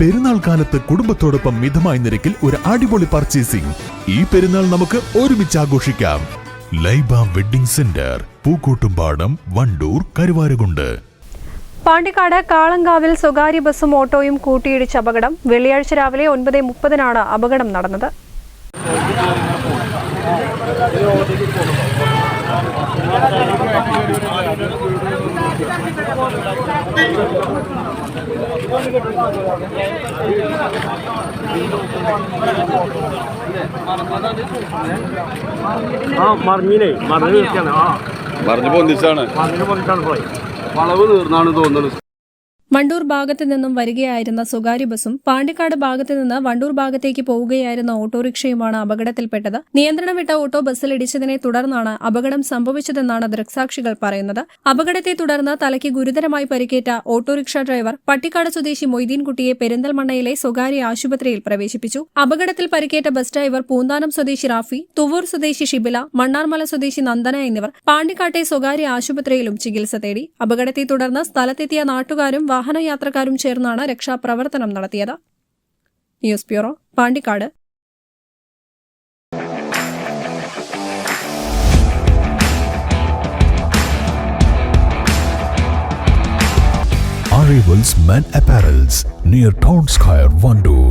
പെരുന്നാൾ കാലത്ത് കുടുംബത്തോടൊപ്പം മിതമായ നിരക്കിൽ ഒരു അടിപൊളി പർച്ചേസിംഗ് ഈ പെരുന്നാൾ നമുക്ക് ഒരുമിച്ച് ആഘോഷിക്കാം. Laiba wedding centre Pookkottumpadam Wandoor Karuvarakundu. Pandikkad കാളങ്കാവിൽ സ്വകാര്യ ബസ്സും ഓട്ടോയും കൂട്ടിയിടിച്ച അപകടം. വെള്ളിയാഴ്ച രാവിലെ ഒൻപത് മുപ്പതിനാണ് അപകടം നടന്നത്. ആ മറിഞ്ഞില്ലേ? മറിഞ്ഞ് നിൽക്കാണ്. ആ. പറഞ്ഞു പൊന്നിച്ചാണ് മറിഞ്ഞ് പൊന്നിച്ചാണ് പോയി. വളവ് തീർന്നാണ് തോന്നുന്നത് വണ്ടൂർ ഭാഗത്തു നിന്നും വരികയായിരുന്ന സ്വകാര്യ ബസും പാണ്ടിക്കാട് ഭാഗത്തു നിന്ന് വണ്ടൂർ ഭാഗത്തേക്ക് പോവുകയായിരുന്ന ഓട്ടോറിക്ഷയുമാണ് അപകടത്തിൽപ്പെട്ടത്. നിയന്ത്രണം വിട്ട ഓട്ടോ ബസ്സിലിടിച്ചതിനെ തുടർന്നാണ് അപകടം സംഭവിച്ചതെന്നാണ് ദൃക്സാക്ഷികൾ പറയുന്നത്. അപകടത്തെ തുടർന്ന് തലയ്ക്ക് ഗുരുതരമായി പരിക്കേറ്റ ഓട്ടോറിക്ഷ ഡ്രൈവർ പട്ടിക്കാട് സ്വദേശി മൊയ്തീൻകുട്ടിയെ പെരിന്തൽമണ്ണയിലെ സ്വകാര്യ ആശുപത്രിയിൽ പ്രവേശിപ്പിച്ചു. അപകടത്തിൽ പരിക്കേറ്റ ബസ് ഡ്രൈവർ പൂന്താനം സ്വദേശി റാഫി തുവൂർ സ്വദേശി ഷിബില മണ്ണാർമല സ്വദേശി നന്ദന എന്നിവർ പാണ്ടിക്കാട്ടെ സ്വകാര്യ ആശുപത്രിയിലും ചികിത്സ തേടി. അപകടത്തെ തുടർന്ന് സ്ഥലത്തെത്തിയ നാട്ടുകാരും വാഹനയാത്രക്കാരും ചേർന്നാണ് രക്ഷാപ്രവർത്തനം നടത്തിയത് news bureau Pandikkad Arrivals Men Apparels near Town Square, Vandoor.